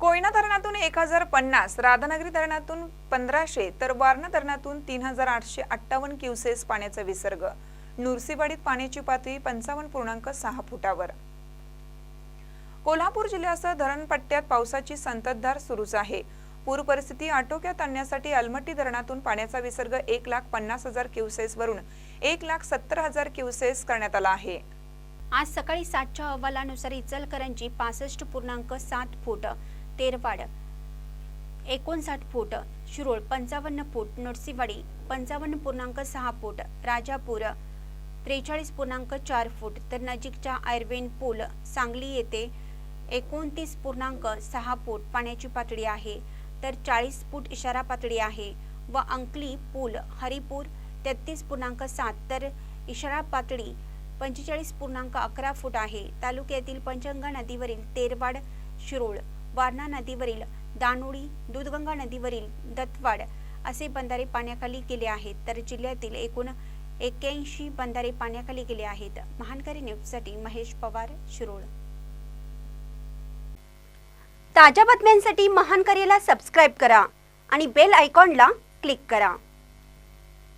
कोयना धरणातून एक हजार पन्नास राधानगरी धरणातून पंधराशे तर वारणा धरणातून तीन हजार आठशे अठ्ठावन्न क्युसेस पाण्याचा विसर्ग. नुरसीवाडीत पाण्याची पातळी पंचावन्न पूर्णांक सहा फुटावर. कोल्हापूर जिल्ह्यासह धरणपट्ट्यात पावसाची संततधार सुरूच आहे. पूर परिस्थिती आटोक्यात आणण्यासाठी अलमट्टी धरणातून पाण्याचा विसर्ग एक लाख पन्नास हजार क्युसेस वरून एक लाख सत्तर हजार क्युसेस करण्यात आला आहे. आज सकाळी सातच्या अहवालानुसार इचलकरंजी पासष्ट पूर्णांक सात फूट तेरवाड एकोणसाठ फूट शिरोळ पंचावन्न फूट नरसीवाडी पंचावन्न पूर्णांक सहा फूट राजापूर त्रेचाळीस पूर्णांक चार फूट तर नजीकच्या आयर्वेन पूल सांगली येथे एकोणतीस पूर्णांक सहा फूट पाण्याची पातळी आहे तर चाळीस फूट इशारा पातळी आहे व अंकली पूल हरिपूर तेहतीस पूर्णांक सात तर इशारा पातळी पंचेचाळीस पूर्णांक अकरा फूट आहे. तालुक्यातील पंचगंगा नदीवरील तेरवाड शिरोळ वारणा नदीवरील दानोळी दूधगंगा नदीवरील दत्तवाड असे बंधारे पाण्याखाली गेले आहेत. तर जिल्ह्यातील एकूण एक्क्याऐंशी बंधारे पाण्याखाली गेले आहेत. महानकरी न्यूजसाठी महेश पवार शिरोळ. ताज्या बातम्यांसाठी महानकरीला सबस्क्राईब करा आणि बेल आयकॉनला क्लिक करा.